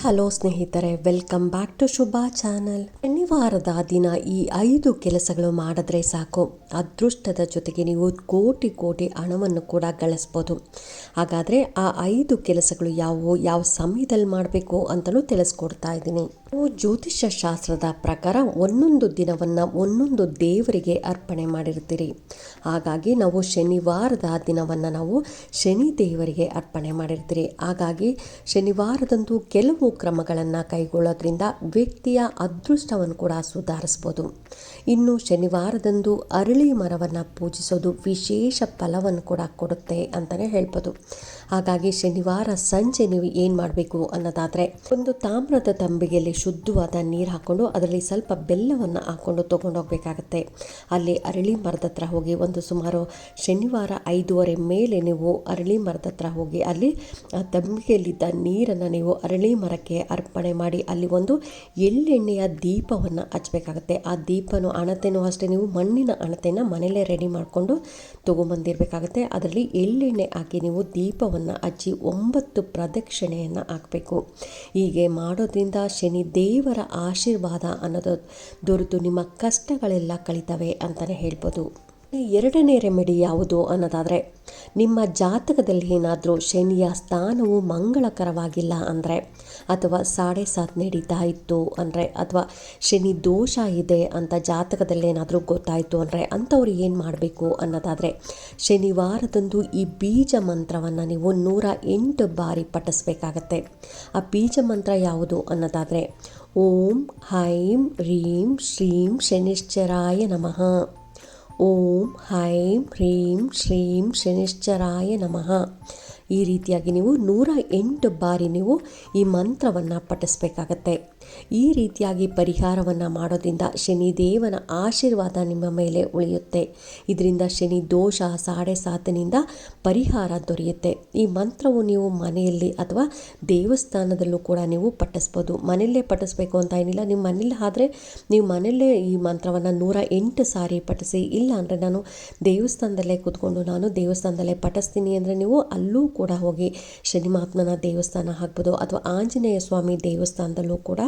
Hello ಸ್ನೇಹಿತರೆ welcome back to Shubha channel ಶನಿವಾರದ ದಿನ ಈ ಐದು ಕೆಲಸಗಳು ಮಾಡಿದ್ರೆ ಸಾಕು. ಅದೃಷ್ಟದ ಜೊತೆಗೆ ನೀವು ಕೋಟಿ ಕೋಟಿ ಹಣವನ್ನು ಕೂಡ ಗಳಿಸ್ಬೋದು. ಹಾಗಾದರೆ ಆ ಐದು ಕೆಲಸಗಳು ಯಾವುವು, ಯಾವ ಸಮಯದಲ್ಲಿ ಮಾಡಬೇಕು ಅಂತಲೂ ತಿಳಿಸ್ಕೊಡ್ತಾ ಇದ್ದೀನಿ. ಜ್ಯೋತಿಷ್ಯ ಶಾಸ್ತ್ರದ ಪ್ರಕಾರ ಒಂದೊಂದು ದಿನವನ್ನು ಒಂದೊಂದು ದೇವರಿಗೆ ಅರ್ಪಣೆ ಮಾಡಿರ್ತೀರಿ. ಹಾಗಾಗಿ ನಾವು ಶನಿವಾರದ ದಿನವನ್ನು ನಾವು ಶನಿ ದೇವರಿಗೆ ಅರ್ಪಣೆ ಮಾಡಿರ್ತೀರಿ. ಹಾಗಾಗಿ ಶನಿವಾರದಂದು ಕೆಲವು ಕ್ರಮಗಳನ್ನು ಕೈಗೊಳ್ಳೋದ್ರಿಂದ ವ್ಯಕ್ತಿಯ ಅದೃಷ್ಟವನ್ನು ಕೂಡ ಸುಧಾರಿಸ್ಬೋದು. ಇನ್ನು ಶನಿವಾರದಂದು ಅರಳಿ ಮರವನ್ನು ಪೂಜಿಸೋದು ವಿಶೇಷ ಫಲವನ್ನು ಕೂಡ ಕೊಡುತ್ತೆ ಅಂತಲೇ ಹೇಳ್ಬೋದು. ಹಾಗಾಗಿ ಶನಿವಾರ ಸಂಜೆ ನೀವು ಏನು ಮಾಡಬೇಕು ಅನ್ನೋದಾದರೆ ಒಂದು ತಾಮ್ರದ ತಂಬಿಗೆಯಲ್ಲಿ ಶುದ್ಧವಾದ ನೀರು ಹಾಕ್ಕೊಂಡು ಅದರಲ್ಲಿ ಸ್ವಲ್ಪ ಬೆಲ್ಲವನ್ನು ಹಾಕ್ಕೊಂಡು ತೊಗೊಂಡೋಗ್ಬೇಕಾಗತ್ತೆ ಅಲ್ಲಿ ಅರಳಿ ಮರದ ಹತ್ರ ಹೋಗಿ ಒಂದು ಸುಮಾರು ಶನಿವಾರ ಐದೂವರೆ ಮೇಲೆ ನೀವು ಅರಳಿ ಮರದ ಹತ್ರ ಹೋಗಿ ಅಲ್ಲಿ ಆ ತಂಬಿಗೆಯಲ್ಲಿದ್ದ ನೀರನ್ನು ನೀವು ಅರಳಿ ಮರಕ್ಕೆ ಅರ್ಪಣೆ ಮಾಡಿ ಅಲ್ಲಿ ಒಂದು ಎಳ್ಳೆಣ್ಣೆಯ ದೀಪವನ್ನು ಹಚ್ಚಬೇಕಾಗತ್ತೆ ಆ ದೀಪನೂ ಅಣತೆನೂ ಅಷ್ಟೇ, ನೀವು ಮಣ್ಣಿನ ಅಣತೆನ ಮನೆಯಲ್ಲೇ ರೆಡಿ ಮಾಡಿಕೊಂಡು ತೊಗೊಂಬಂದಿರಬೇಕಾಗತ್ತೆ. ಅದರಲ್ಲಿ ಎಳ್ಳೆಣ್ಣೆ ಹಾಕಿ ನೀವು ದೀಪವನ್ನು ಹಚ್ಚಿ ಒಂಬತ್ತು ಪ್ರದಕ್ಷಿಣೆಯನ್ನು ಹಾಕಬೇಕು. ಹೀಗೆ ಮಾಡೋದ್ರಿಂದ ಶನಿ ದೇವರ ಆಶೀರ್ವಾದ ಅನ್ನೋದು ದೊರೆತು, ನಿಮ್ಮ ಕಷ್ಟಗಳೆಲ್ಲ ಕಳಿತವೆ ಅಂತಲೇ ಹೇಳ್ಬೋದು. ಎರಡನೇ ರೆಮಿಡಿ ಯಾವುದು ಅನ್ನೋದಾದರೆ, ನಿಮ್ಮ ಜಾತಕದಲ್ಲಿ ಏನಾದರೂ ಶನಿಯ ಸ್ಥಾನವು ಮಂಗಳಕರವಾಗಿಲ್ಲ ಅಂದರೆ, ಅಥವಾ ಸಾಡೆ ಸಾತ್ ನಡೀತಾ ಇತ್ತು ಅಂದರೆ, ಅಥವಾ ಶನಿ ದೋಷ ಇದೆ ಅಂತ ಜಾತಕದಲ್ಲಿ ಏನಾದರೂ ಗೊತ್ತಾಯಿತು ಅಂದರೆ ಅಂಥವ್ರು ಏನು ಮಾಡಬೇಕು ಅನ್ನೋದಾದರೆ, ಶನಿವಾರದಂದು ಈ ಬೀಜ ಮಂತ್ರವನ್ನು ನೀವು ನೂರ ಎಂಟು ಬಾರಿ ಪಠಿಸ್ಬೇಕಾಗತ್ತೆ. ಆ ಬೀಜ ಮಂತ್ರ ಯಾವುದು ಅನ್ನೋದಾದರೆ, ಓಂ ಹೈಂ ರೀಂ ಶ್ರೀಂ ಶನಿಶ್ಚರಾಯ ನಮಃ. ಓಂ, ಹೈಂ, ಹ್ರೀಂ, ಶ್ರೀಂ, ಶನಿಶ್ಚರಾಯ ನಮಃ. ಈ ರೀತಿಯಾಗಿ ನೀವು ನೂರ ಎಂಟು ಬಾರಿ ನೀವು ಈ ಮಂತ್ರವನ್ನು ಪಠಿಸ್ಬೇಕಾಗತ್ತೆ. ಈ ರೀತಿಯಾಗಿ ಪರಿಹಾರವನ್ನು ಮಾಡೋದ್ರಿಂದ ಶನಿದೇವನ ಆಶೀರ್ವಾದ ನಿಮ್ಮ ಮೇಲೆ ಉಳಿಯುತ್ತೆ. ಇದರಿಂದ ಶನಿ ದೋಷ ಸಾಡೆ ಸಾತಿನಿಂದ ಪರಿಹಾರ ದೊರೆಯುತ್ತೆ. ಈ ಮಂತ್ರವು ನೀವು ಮನೆಯಲ್ಲಿ ಅಥವಾ ದೇವಸ್ಥಾನದಲ್ಲೂ ಕೂಡ ನೀವು ಪಠಿಸ್ಬೋದು. ಮನೆಯಲ್ಲೇ ಪಠಿಸ್ಬೇಕು ಅಂತ ಏನಿಲ್ಲ. ನಿಮ್ಮ ಮನೇಲಿ ಆದರೆ ನೀವು ಮನೆಯಲ್ಲೇ ಈ ಮಂತ್ರವನ್ನು ನೂರ ಎಂಟು ಸಾರಿ ಪಠಿಸಿ. ಇಲ್ಲ ಅಂದರೆ ನಾನು ದೇವಸ್ಥಾನದಲ್ಲೇ ಕೂತ್ಕೊಂಡು ನಾನು ದೇವಸ್ಥಾನದಲ್ಲೇ ಪಠಿಸ್ತೀನಿ ಅಂದರೆ ನೀವು ಅಲ್ಲೂ ಕೂಡ ಹೋಗಿ ಶನಿ ಮಹಾತ್ಮನ ದೇವಸ್ಥಾನ ಹಾಕ್ಬೋದು. ಅಥವಾ ಆಂಜನೇಯ ಸ್ವಾಮಿ ದೇವಸ್ಥಾನದಲ್ಲೂ ಕೂಡ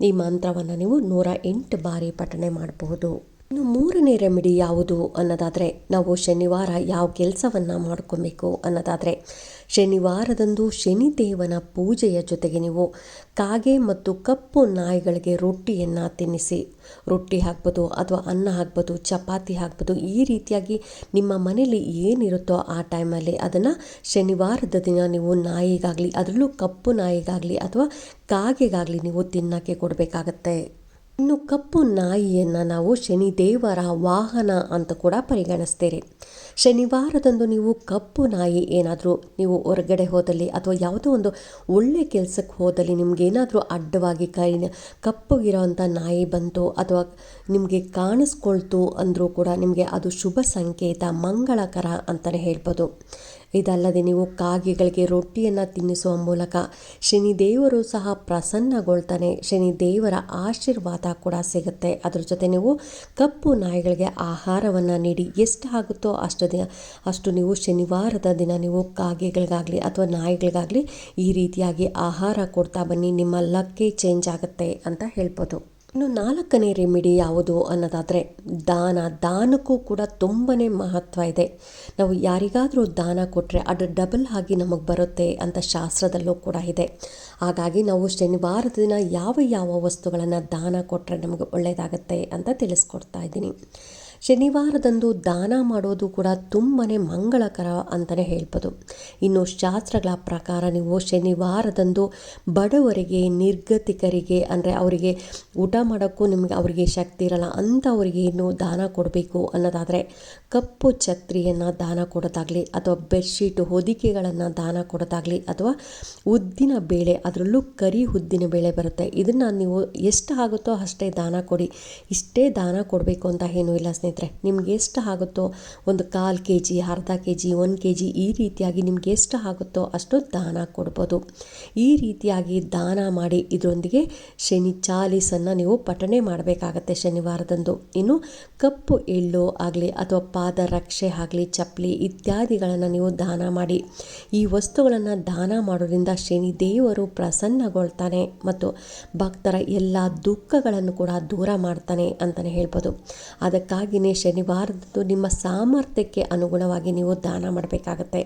ಈ ಮಂತ್ರವನ್ನು ನೀವು ನೂರ ಎಂಟು ಬಾರಿ ಪಠಣೆ ಮಾಡಬಹುದು. ಇನ್ನು ಮೂರನೇ ರೆಮಿಡಿ ಯಾವುದು ಅನ್ನೋದಾದರೆ ನಾವು ಶನಿವಾರ ಯಾವ ಕೆಲಸವನ್ನು ಮಾಡ್ಕೊಬೇಕು ಅನ್ನೋದಾದರೆ ಶನಿವಾರದಂದು ಶನಿದೇವನ ಪೂಜೆಯ ಜೊತೆಗೆ ನೀವು ಕಾಗೆ ಮತ್ತು ಕಪ್ಪು ನಾಯಿಗಳಿಗೆ ರೊಟ್ಟಿಯನ್ನು ತಿನ್ನಿಸಿ. ರೊಟ್ಟಿ ಹಾಕ್ಬೋದು ಅಥವಾ ಅನ್ನ ಹಾಕ್ಬೋದು, ಚಪಾತಿ ಹಾಕ್ಬೋದು, ಈ ರೀತಿಯಾಗಿ ನಿಮ್ಮ ಮನೇಲಿ ಏನಿರುತ್ತೋ ಆ ಟೈಮಲ್ಲಿ ಅದನ್ನು ಶನಿವಾರದ ದಿನ ನೀವು ನಾಯಿಗಾಗಲಿ, ಅದರಲ್ಲೂ ಕಪ್ಪು ನಾಯಿಗಾಗಲಿ ಅಥವಾ ಕಾಗೆಗಾಗಲಿ ನೀವು ತಿನ್ನೋಕ್ಕೆ ಕೊಡಬೇಕಾಗತ್ತೆ. ಇನ್ನು ಕಪ್ಪು ನಾಯಿಯನ್ನು ನಾವು ಶನಿದೇವರ ವಾಹನ ಅಂತ ಕೂಡ ಪರಿಗಣಿಸ್ತೇವೆ ಶನಿವಾರದಂದು ನೀವು ಕಪ್ಪು ನಾಯಿ ಏನಾದರೂ ನೀವು ಹೊರಗಡೆ ಹೋದಲ್ಲಿ ಅಥವಾ ಯಾವುದೋ ಒಂದು ಒಳ್ಳೆ ಕೆಲಸಕ್ಕೆ ಹೋದಲ್ಲಿ ನಿಮಗೇನಾದರೂ ಅಡ್ಡವಾಗಿ ಕೈ ಕಪ್ಪಗಿರೋವಂಥ ನಾಯಿ ಬಂತು ಅಥವಾ ನಿಮಗೆ ಕಾಣಿಸ್ಕೊಳ್ತು ಅಂದರೂ ಕೂಡ ನಿಮಗೆ ಅದು ಶುಭ ಸಂಕೇತ, ಮಂಗಳಕರ ಅಂತಲೇ ಹೇಳ್ಬೋದು. ಇದಲ್ಲದೆ ನೀವು ಕಾಗೆಗಳಿಗೆ ರೊಟ್ಟಿಯನ್ನು ತಿನ್ನಿಸುವ ಮೂಲಕ ಶನಿದೇವರು ಸಹ ಪ್ರಸನ್ನಗೊಳ್ತಾನೆ. ಶನಿದೇವರ ಆಶೀರ್ವಾದ ಕೂಡ ಸಿಗುತ್ತೆ. ಅದ್ರ ಜೊತೆ ನೀವು ಕಪ್ಪು ನಾಯಿಗಳಿಗೆ ಆಹಾರವನ್ನು ನೀಡಿ ಎಷ್ಟು ಆಗುತ್ತೋ ಅಷ್ಟು ದಿನ, ಅಷ್ಟು ನೀವು ಶನಿವಾರದ ದಿನ ನೀವು ಕಾಗೆಗಳಿಗಾಗಲಿ ಅಥವಾ ನಾಯಿಗಳಿಗಾಗಲಿ ಈ ರೀತಿಯಾಗಿ ಆಹಾರ ಕೊಡ್ತಾ ಬನ್ನಿ. ನಿಮ್ಮ ಲಕ್ಕೇ ಚೇಂಜ್ ಆಗುತ್ತೆ ಅಂತ ಹೇಳ್ಬೋದು. ಇನ್ನು ನಾಲ್ಕನೇ ರೆಮಿಡಿ ಯಾವುದು ಅನ್ನೋದಾದರೆ ದಾನ. ದಾನಕ್ಕೂ ಕೂಡ ತುಂಬಾ ಮಹತ್ವ ಇದೆ. ನಾವು ಯಾರಿಗಾದರೂ ದಾನ ಕೊಟ್ಟರೆ ಅದು ಡಬಲ್ ಆಗಿ ನಮಗೆ ಬರುತ್ತೆ ಅಂತ ಶಾಸ್ತ್ರದಲ್ಲೂ ಕೂಡ ಇದೆ. ಹಾಗಾಗಿ ನಾವು ಶನಿವಾರದ ದಿನ ಯಾವ ಯಾವ ವಸ್ತುಗಳನ್ನು ದಾನ ಕೊಟ್ಟರೆ ನಮಗೆ ಒಳ್ಳೆಯದಾಗತ್ತೆ ಅಂತ ತಿಳಿಸ್ಕೊಡ್ತಾ ಇದ್ದೀನಿ. ಶನಿವಾರದಂದು ದಾನ ಮಾಡೋದು ಕೂಡ ತುಂಬಾ ಮಂಗಳಕರ ಅಂತಲೇ ಹೇಳ್ಬೋದು. ಇನ್ನು ಶಾಸ್ತ್ರಗಳ ಪ್ರಕಾರ ನೀವು ಶನಿವಾರದಂದು ಬಡವರಿಗೆ, ನಿರ್ಗತಿಕರಿಗೆ ಅಂದರೆ ಅವರಿಗೆ ಊಟ ಮಾಡೋಕ್ಕೂ ನಿಮಗೆ ಅವರಿಗೆ ಶಕ್ತಿ ಇರಲ್ಲ, ಅಂಥವರಿಗೆ ಏನು ದಾನ ಕೊಡಬೇಕು ಅನ್ನೋದಾದರೆ ಕಪ್ಪು ಛತ್ರಿಯನ್ನು ದಾನ ಕೊಡೋದಾಗಲಿ ಅಥವಾ ಬೆಡ್ಶೀಟ್ ಹೊದಿಕೆಗಳನ್ನು ದಾನ ಕೊಡೋದಾಗಲಿ ಅಥವಾ ಉದ್ದಿನ ಬೇಳೆ, ಅದರಲ್ಲೂ ಕರಿ ಉದ್ದಿನ ಬೇಳೆ ಬರುತ್ತೆ. ಇದನ್ನು ನೀವು ಎಷ್ಟು ಆಗುತ್ತೋ ಅಷ್ಟೇ ದಾನ ಕೊಡಿ. ಇಷ್ಟೇ ದಾನ ಕೊಡಬೇಕು ಅಂತ ಏನೂ ಇಲ್ಲ ಸ್ನೇಹಿತರೆ. ಸ್ನೇಹಿತರೆ, ನಿಮ್ಗೆ ಎಷ್ಟು ಆಗುತ್ತೋ ಒಂದು ಕಾಲು ಕೆ ಜಿ ಅರ್ಧ ಕೆ ಜಿ ಒಂದು ಕೆ ಜಿ ಈ ರೀತಿಯಾಗಿ ನಿಮ್ಗೆ ಎಷ್ಟು ಆಗುತ್ತೋ ಅಷ್ಟು ದಾನ ಕೊಡ್ಬೋದು. ಈ ರೀತಿಯಾಗಿ ದಾನ ಮಾಡಿ ಇದರೊಂದಿಗೆ ಶನಿ ಚಾಲೀಸನ್ನು ನೀವು ಪಠಣೆ ಮಾಡಬೇಕಾಗತ್ತೆ ಶನಿವಾರದಂದು. ಇನ್ನು ಕಪ್ಪು ಎಳ್ಳು ಆಗಲಿ ಅಥವಾ ಪಾದ ರಕ್ಷೆ ಆಗಲಿ ಚಪ್ಪಲಿ ಇತ್ಯಾದಿಗಳನ್ನು ನೀವು ದಾನ ಮಾಡಿ. ಈ ವಸ್ತುಗಳನ್ನು ದಾನ ಮಾಡೋದ್ರಿಂದ ಶನಿ ದೇವರು ಪ್ರಸನ್ನಗೊಳ್ತಾನೆ ಮತ್ತು ಭಕ್ತರ ಎಲ್ಲ ದುಃಖಗಳನ್ನು ಕೂಡ ದೂರ ಮಾಡ್ತಾನೆ ಅಂತಲೇ ಹೇಳ್ಬೋದು. ಅದಕ್ಕಾಗಿಯೇ ಶನಿವಾರದಂದು ನಿಮ್ಮ ಸಾಮರ್ಥ್ಯಕ್ಕೆ ಅನುಗುಣವಾಗಿ ನೀವು ದಾನ ಮಾಡಬೇಕಾಗತ್ತೆ.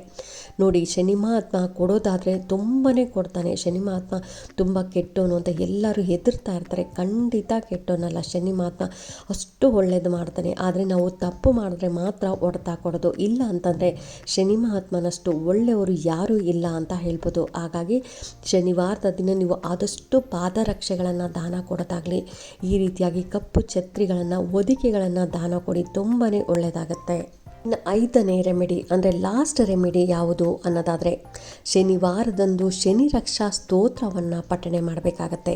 ನೋಡಿ, ಶನಿ ಮಹಾತ್ಮ ಕೊಡೋದಾದರೆ ತುಂಬಾ ಕೊಡ್ತಾನೆ. ಶನಿ ಮಹಾತ್ಮ ತುಂಬ ಕೆಟ್ಟೋನು ಅಂತ ಎಲ್ಲರೂ ಹೆದರ್ತಾ ಇರ್ತಾರೆ. ಖಂಡಿತ ಕೆಟ್ಟೋನಲ್ಲ ಶನಿ ಮಹಾತ್ಮ ಅಷ್ಟು ಒಳ್ಳೇದು ಮಾಡ್ತಾನೆ. ಆದರೆ ನಾವು ತಪ್ಪು ಮಾಡಿದ್ರೆ ಮಾತ್ರ ಹೊಡೆತ ಕೊಡೋದು. ಇಲ್ಲ ಅಂತಂದರೆ ಶನಿ ಮಹಾತ್ಮನಷ್ಟು ಒಳ್ಳೆಯವರು ಯಾರೂ ಇಲ್ಲ ಅಂತ ಹೇಳ್ಬೋದು. ಹಾಗಾಗಿ ಶನಿವಾರದ ದಿನ ನೀವು ಆದಷ್ಟು ಪಾದರಕ್ಷೆಗಳನ್ನು ದಾನ ಕೊಡೋದಾಗಲಿ, ಈ ರೀತಿಯಾಗಿ ಕಪ್ಪು ಛತ್ರಿಗಳನ್ನು, ಹೊದಿಕೆಗಳನ್ನು ದಾನ ಕೊಡಿ ತುಂಬಾ ಒಳ್ಳೆಯದಾಗತ್ತೆ ಇನ್ನು ಐದನೇ ರೆಮಿಡಿ ಅಂದರೆ ಲಾಸ್ಟ್ ರೆಮಿಡಿ ಯಾವುದು ಅನ್ನೋದಾದರೆ ಶನಿವಾರದಂದು ಶನಿ ರಕ್ಷಾ ಸ್ತೋತ್ರವನ್ನು ಪಠಣೆ ಮಾಡಬೇಕಾಗತ್ತೆ.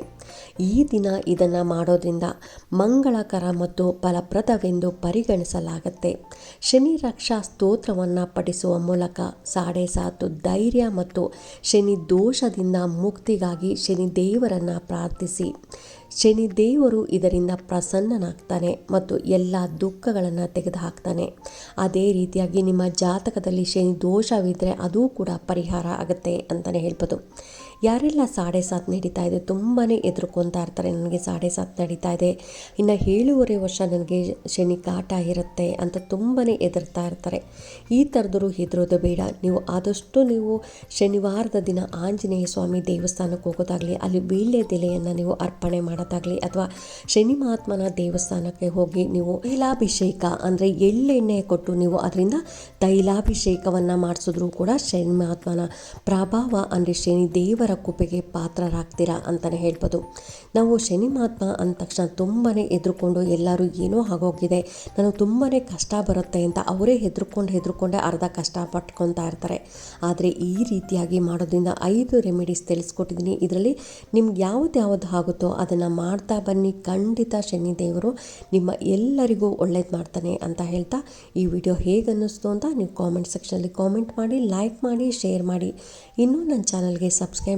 ಈ ದಿನ ಇದನ್ನು ಮಾಡೋದ್ರಿಂದ ಮಂಗಳಕರ ಮತ್ತು ಫಲಪ್ರದವೆಂದು ಪರಿಗಣಿಸಲಾಗತ್ತೆ. ಶನಿ ರಕ್ಷಾ ಸ್ತೋತ್ರವನ್ನು ಪಠಿಸುವ ಮೂಲಕ ಸಾಡೆ ಸಾತು ಧೈರ್ಯ ಮತ್ತು ಶನಿ ದೋಷದಿಂದ ಮುಕ್ತಿಗಾಗಿ ಶನಿ ದೇವರನ್ನು ಪ್ರಾರ್ಥಿಸಿ. ಶನಿ ದೇವರು ಇದರಿಂದ ಪ್ರಸನ್ನನಾಗ್ತಾನೆ ಮತ್ತು ಎಲ್ಲ ದುಃಖಗಳನ್ನು ತೆಗೆದುಹಾಕ್ತಾನೆ. ಅದೇ ರೀತಿಯಾಗಿ ನಿಮ್ಮ ಜಾತಕದಲ್ಲಿ ಶನಿ ದೋಷವಿದ್ದರೆ ಅದೂ ಕೂಡ ಪರಿಹಾರ ಆಗುತ್ತೆ ಅಂತಲೇ ಹೇಳ್ಬೋದು. ಯಾರೆಲ್ಲ ಸಾಡೆ ಸಾತ್ ನಡೀತಾ ಇದೆ ತುಂಬಾ ಎದುರುಕೊಂತಾ ಇರ್ತಾರೆ, ನನಗೆ ಸಾಡೆ ಸಾತ್ ನಡೀತಾ ಇದೆ. ಇನ್ನು ಏಳುವರೆ ವರ್ಷ ನನಗೆ ಶನಿ ಕಾಟ ಇರುತ್ತೆ ಅಂತ ತುಂಬಾ ಎದುರ್ತಾ ಇರ್ತಾರೆ. ಈ ಥರದವರು ಹೆದರೋದು ಬೇಡ. ನೀವು ಆದಷ್ಟು ನೀವು ಶನಿವಾರದ ದಿನ ಆಂಜನೇಯ ಸ್ವಾಮಿ ದೇವಸ್ಥಾನಕ್ಕೆ ಹೋಗೋದಾಗಲಿ, ಅಲ್ಲಿ ವೀಳ್ಯದೆಲೆಯನ್ನು ನೀವು ಅರ್ಪಣೆ ಮಾಡೋದಾಗಲಿ, ಅಥವಾ ಶನಿ ಮಹಾತ್ಮನ ದೇವಸ್ಥಾನಕ್ಕೆ ಹೋಗಿ ನೀವು ತೈಲಾಭಿಷೇಕ ಅಂದರೆ ಎಳ್ಳೆಣ್ಣೆ ಕೊಟ್ಟು ನೀವು ಅದರಿಂದ ತೈಲಾಭಿಷೇಕವನ್ನು ಮಾಡಿಸಿದ್ರು ಕೂಡ ಶನಿ ಮಹಾತ್ಮನ ಪ್ರಭಾವ ಅಂದರೆ ಶನಿ ದೇವರ ಕೃಪೆಗೆ ಪಾತ್ರರಾಗ್ತೀರಾ ಅಂತಲೇ ಹೇಳ್ಬೋದು. ನಾವು ಶನಿ ಮಹಾತ್ಮ ಅಂದ ತಕ್ಷಣ ತುಂಬಾ ಹೆದ್ರುಕೊಂಡು ಎಲ್ಲರೂ ಏನೋ ಆಗೋಗಿದೆ ನಾನು ತುಂಬಾ ಕಷ್ಟ ಬರುತ್ತೆ ಅಂತ ಅವರೇ ಹೆದರ್ಕೊಂಡು ಹೆದರ್ಕೊಂಡೆ ಅರ್ಧ ಕಷ್ಟ ಪಟ್ಕೊತಾ ಇರ್ತಾರೆ. ಆದರೆ ಈ ರೀತಿಯಾಗಿ ಮಾಡೋದ್ರಿಂದ ಐದು ರೆಮಿಡೀಸ್ ತಿಳಿಸ್ಕೊಟ್ಟಿದ್ದೀನಿ. ಇದರಲ್ಲಿ ನಿಮ್ಗೆ ಯಾವ್ದು ಯಾವುದು ಆಗುತ್ತೋ ಅದನ್ನು ಮಾಡ್ತಾ ಬನ್ನಿ. ಖಂಡಿತ ಶನಿ ದೇವರು ನಿಮ್ಮ ಎಲ್ಲರಿಗೂ ಒಳ್ಳೇದು ಮಾಡ್ತಾನೆ ಅಂತ ಹೇಳ್ತಾ ಈ ವಿಡಿಯೋ ಹೇಗೆ ಅಂತ ನೀವು ಕಾಮೆಂಟ್ ಸೆಕ್ಷನಲ್ಲಿ ಕಾಮೆಂಟ್ ಮಾಡಿ ಲೈಕ್ ಮಾಡಿ ಶೇರ್ ಮಾಡಿ. ಇನ್ನೂ ನನ್ನ ಚಾನಲ್ಗೆ ಸಬ್ಸ್ಕ್ರೈಬ್